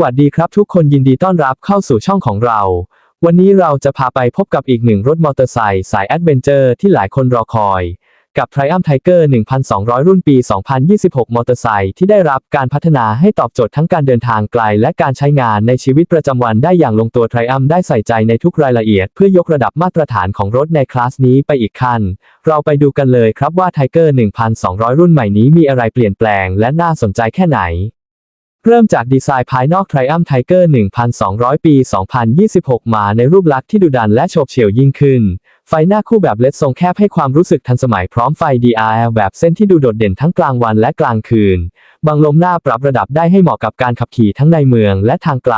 วัสดีครับทุกคนยินดีต้อนรับเข้าสู่ช่องของเรา วันนี้เราจะพาไปพบกับอีกหนึ่งรถมอเตอร์ไซค์สายแอดเวนเจอร์ที่หลายคนรอคอย กับ Triumph Tiger 1200 รุ่นปี 2026 มอเตอร์ไซค์ที่ได้รับการพัฒนาให้ตอบโจทย์ทั้งการเดินทางไกล และการใช้งานในชีวิตประจำวันได้อย่างลงตัว Triumph ได้ใส่ใจในทุกรายละเอียดเพื่อยกระดับมาตรฐานของรถในคลาสนี้ไปอีกขั้น เราไปดูกันเลยครับว่า Tiger 1200 รุ่นใหม่นี้มีอะไรเปลี่ยนแปลง และน่าสนใจแค่ไหน เริ่มจากดีไซน์ภายนอก Triumph Tiger 1200 ปี 2026 มาในรูปลักษณ์ที่ดุดันและโฉบเฉี่ยวยิ่งขึ้น ไฟหน้าคู่แบบเลดทรงแคบให้ความรู้สึกทันสมัยพร้อมไฟ DRL แบบเส้นที่ดูโดดเด่นทั้งกลางวันและกลางคืน บังลมหน้าปรับระดับได้ให้เหมาะกับการขับขี่ทั้งในเมืองและทางไกล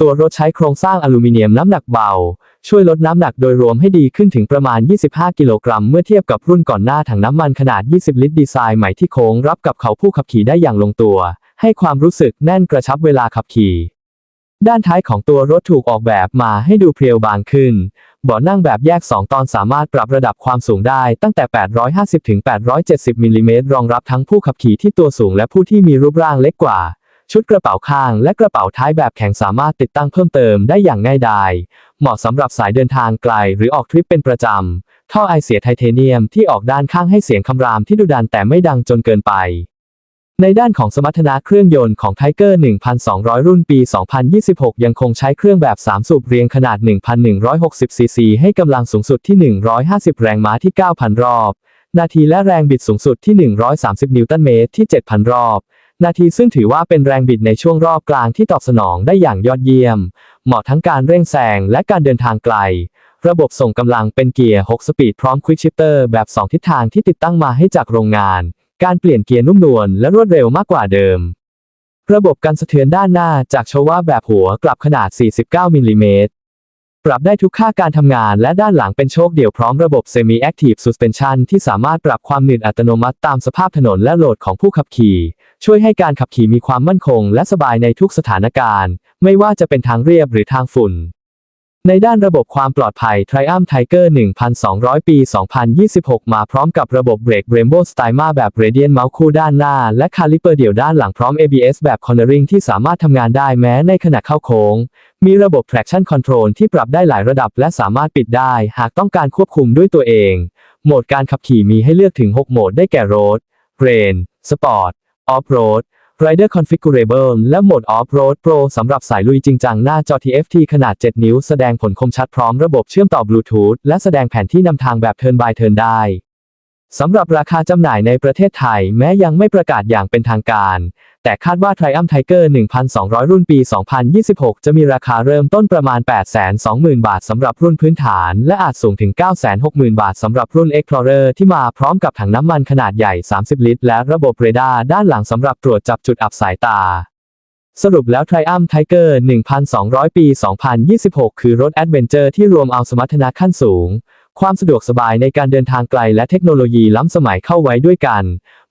ตัวรถใช้โครงสร้างอลูมิเนียมน้ำหนักเบา ช่วยลดน้ำหนักโดยรวมให้ดีขึ้นถึงประมาณ 25 กิโลกรัม เมื่อเทียบกับรุ่นก่อนหน้าถังน้ำมันขนาด 20 ลิตรดีไซน์ใหม่ที่โค้งรับกับเขาผู้ขับขี่ได้อย่างลงตัว ให้ความรู้สึกแน่นกระชับเวลาขับขี่ ด้านท้ายของตัวรถถูกออกแบบมาให้ดูเพรียวบางขึ้น เบาะนั่งแบบแยก 2 ตอนสามารถปรับระดับความสูงได้ตั้งแต่ 850ถึง870มิลลิเมตรรองรับทั้งผู้ขับขี่ที่ตัวสูงและผู้ที่มีรูปร่างเล็กกว่าชุดกระเป๋าข้างและกระเป๋าท้ายแบบแข็งสามารถติดตั้งเพิ่มเติมได้อย่างง่ายดาย เหมาะสำหรับสายเดินทางไกลหรือออกทริปเป็นประจำ ท่อไอเสียไทเทเนียมที่ออกด้านข้างให้เสียงคำรามที่ดุดันแต่ไม่ดังจนเกินไป ในด้านของสมรรถนะเครื่องยนต์ของ Tiger 1200 รุ่นปี 2026 ยังคงใช้เครื่องแบบ 3 สูบเรียงขนาด 1,160 ซีซี ให้กำลังสูงสุดที่ 150 แรงม้าที่ 9,000 รอบ นาทีและแรงบิดสูงสุดที่ 130 นิวตันเมตรที่ 7,000 รอบ นาทีซึ่งถือว่าเป็นแรงบิดในช่วงรอบกลางที่ตอบสนองได้อย่างยอดเยี่ยม เหมาะทั้งการเร่งแซงและการเดินทางไกลระบบส่งกำลังเป็นเกียร์ 6 สปีดพร้อมควิกชิปเตอร์แบบ 2 ทิศทางที่ติดตั้งมาให้จากโรงงาน การเปลี่ยนเกียร์นุ่มนวลและรวดเร็วมากกว่าเดิม ระบบกันสะเทือนด้านหน้าจากโชว่าแบบหัวกลับขนาด 49มิลลิเมตร ปรับได้ทุกค่าการทำงานและด้านหลังเป็นโชคเดี่ยวพร้อมระบบ Semi Active Suspension ที่สามารถปรับความหนืดอัตโนมัติตามสภาพถนนและโหลดของผู้ขับขี่ ช่วยให้การขับขี่มีความมั่นคงและสบายในทุกสถานการณ์ ไม่ว่าจะเป็นทางเรียบหรือทางฝุ่น ในด้านระบบความปลอดภัย Triumph Tiger 1200 ปี 2026 มาพร้อมกับระบบเบรก Rainbow Stima แบบ Radiant เมาส์คู่ด้านหน้า และคาลิเปอร์เดี่ยวด้านหลังพร้อม ABS แบบ Cornering ที่สามารถทำงานได้แม้ในขณะเข้าโค้ง มีระบบ traction control ที่ปรับได้หลายระดับและสามารถปิดได้ หากต้องการควบคุมด้วยตัวเอง โหมดการขับขี่มีให้เลือกถึง 6 โหมดได้แก่ Road Rain Sport Off Road Rider Configurable และโหมด Off Road Pro สำหรับสายลุยจริงจังหน้าจอ TFT ขนาด 7 นิ้ว แสดงผลคมชัดพร้อมระบบเชื่อมต่อบลูทูธและแสดงแผนที่นำทางแบบ Turn by Turn ได้ สำหรับราคาจำหน่ายในประเทศไทยแม้ยังไม่ประกาศอย่างเป็นทางการ แต่คาดว่า Triumph Tiger 1200 รุ่นปี 2026 จะมีราคาเริ่มต้นประมาณ 820,000 บาทสำหรับรุ่นพื้นฐาน และอาจสูงถึง 960,000 บาทสำหรับรุ่น Explorer ที่มาพร้อมกับถังน้ำมันขนาดใหญ่ 30 ลิตร และระบบเรดาร์ด้านหลังสำหรับตรวจจับจุดอับสายตาสรุปแล้ว Triumph Tiger 1200 ปี 2026 คือรถแอดเวนเจอร์ที่รวมเอาสมรรถนะขั้นสูง ความสะดวกสบายในการเดินทางไกลและเทคโนโลยีล้ำสมัยเข้าไว้ด้วยกัน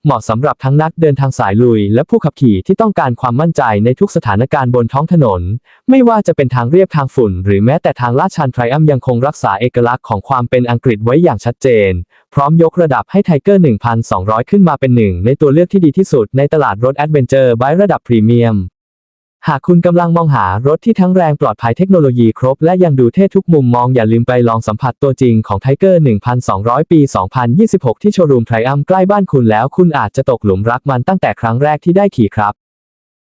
เหมาะสำหรับทั้งนักเดินทางสายลุย และผู้ขับขี่ที่ต้องการความมั่นใจในทุกสถานการณ์บนท้องถนน ไม่ว่าจะเป็นทางเรียบทางฝุ่น หรือแม้แต่ทางลาดชัน Triumph ยังคงรักษาเอกลักษณ์ของความเป็นอังกฤษไว้อย่างชัดเจน พร้อมยกระดับให้ Tiger 1200 ขึ้นมาเป็นหนึ่งในตัวเลือกที่ดีที่สุดในตลาดรถแอดเวนเจอร์ไว้ระดับพรีเมียม หากคุณกำลังมองหารถที่ทั้งแรงปลอดภัยเทคโนโลยีครบ และยังดูเท่ทุกมุมมองอย่าลืมไปลองสัมผัสตัวจริงของ Tiger 1200 ปี 2026 ที่โชว์รูมไทรอัมใกล้บ้านคุณแล้วคุณอาจจะตกหลุมรักมันตั้งแต่ครั้งแรกที่ได้ขี่ครับ